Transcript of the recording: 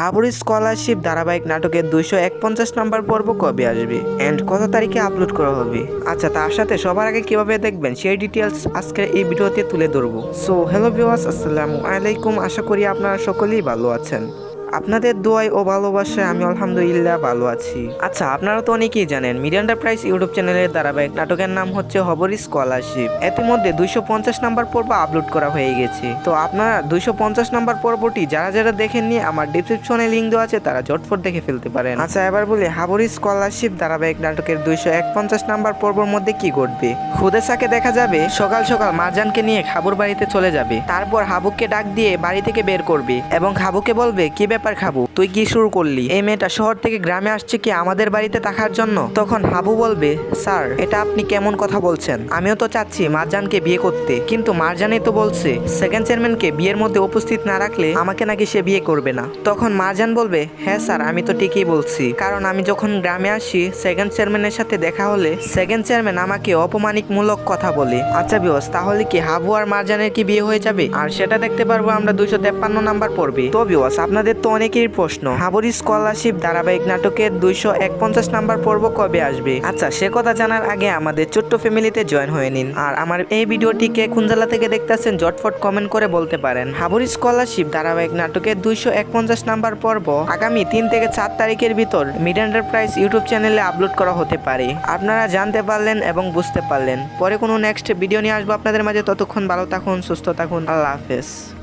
হাবুর স্কলারশিপ ধারাবাহিক নাটকের দুইশো একপঞ্চাশ নম্বর পর্ব কবে আসবে? অ্যান্ড কত তারিখে আপলোড করা হবে? আচ্ছা তার সাথে সবার আগে কীভাবে দেখবেন? সেই ডিটেলস আজকের এই ভিডিওতে তুলে ধরবো। সো হ্যালো ভিওয়াস আসসালামু আলাইকুম। আশা করি আপনারা সকলেই ভালো আছেন। আপনাদের দোয়াই ও ভালোবাসায় আমি আলহামদুলিল্লাহ ভালো আছি। আচ্ছা আপনারা তো অনেকেই জানেন মিডিয়া এন্টারপ্রাইজ ইউটিউব চ্যানেলের ধারাবাহিক নাটকের নাম হচ্ছে হবরি স্কলারশিপ। ইতিমধ্যে দুইশো পঞ্চাশ নাম্বার পর্ব আপলোড করা হয়ে গেছে। তো আপনারা দুইশো পঞ্চাশ নাম্বার পর্বটি যারা যারা দেখেননি, আমার ডিসক্রিপশনে লিঙ্ক দেওয়া আছে, তারা ঝটফট দেখে ফেলতে পারেন। আচ্ছা এবার বলি, হাবরি স্কলারশিপ ধারাবাহিক নাটকের দুইশো এক পঞ্চাশ নাম্বার পর্বর মধ্যে কি ঘটবে? খুদেসাকে দেখা যাবে, সকাল সকাল মারজানকে নিয়ে খাবুর বাড়িতে চলে যাবে। তারপর হাবুককে ডাক দিয়ে বাড়ি থেকে বের করবে এবং হাবুকে বলবে, কি ব্যাপার? খাবু। তুই কি শুরু করলি? এই মেয়েটা শহর থেকে গ্রামে আসছে কি আমাদের বাড়িতে থাকার জন্য? তখন হাবু বলবে, স্যার, এটা আপনি কেমন কথা বলছেন? আমিও তো চাচ্ছি মারজানকে বিয়ে করতে। কিন্তু মারজানই তো বলছে, সেকেন্ড চেয়ারম্যানকে বিয়ের মধ্যে উপস্থিত না রাখলে আমাকে নাকি সে বিয়ে করবে না। তখন মারজান বলবে হ্যাঁ স্যার, আমি তো ঠিকই বলছি। কারণ আমি যখন গ্রামে আসি, সেকেন্ড চেয়ারম্যানের সাথে দেখা হলে সেকেন্ড চেয়ারম্যান আমাকে অপমানিকমূলক কথা বলে। আচ্ছা বিয়স তাহলে কি হাবু আর মারজানের কি বিয়ে হয়ে যাবে? আর সেটা দেখতে পারব আমরা দুইশো তেপ্পান্ন নাম্বার পড়বে তো বিয়স আপনাদের তো অনেকেরই প্রশ্ন হাবুরি স্কলারশিপ ধারাবাহিক নাটকের দুইশো একপঞ্চাশ নাম্বার পর্ব কবে আসবে? আচ্ছা সে কথা জানার আগে আমাদের ছোট্ট ফ্যামিলিতে জয়েন হয়ে নিন। আর আমার এই ভিডিওটিকে কোন জেলা থেকে দেখতেছেন জটফট কমেন্ট করে বলতে পারেন। হাবুরি স্কলারশিপ ধারাবাহিক নাটকের দুইশো একপঞ্চাশ নাম্বার পর্ব আগামী তিন থেকে চার তারিখের ভিতর মিড এন্টারপ্রাইজ ইউটিউব চ্যানেলে আপলোড করা হতে পারে। আপনারা জানতে পারলেন এবং বুঝতে পারলেন। পরে কোনো নেক্সট ভিডিও নিয়ে আসব আপনাদের মাঝে। ততক্ষণ ভালো থাকুন, সুস্থ থাকুন। আল্লাহ হাফেজ।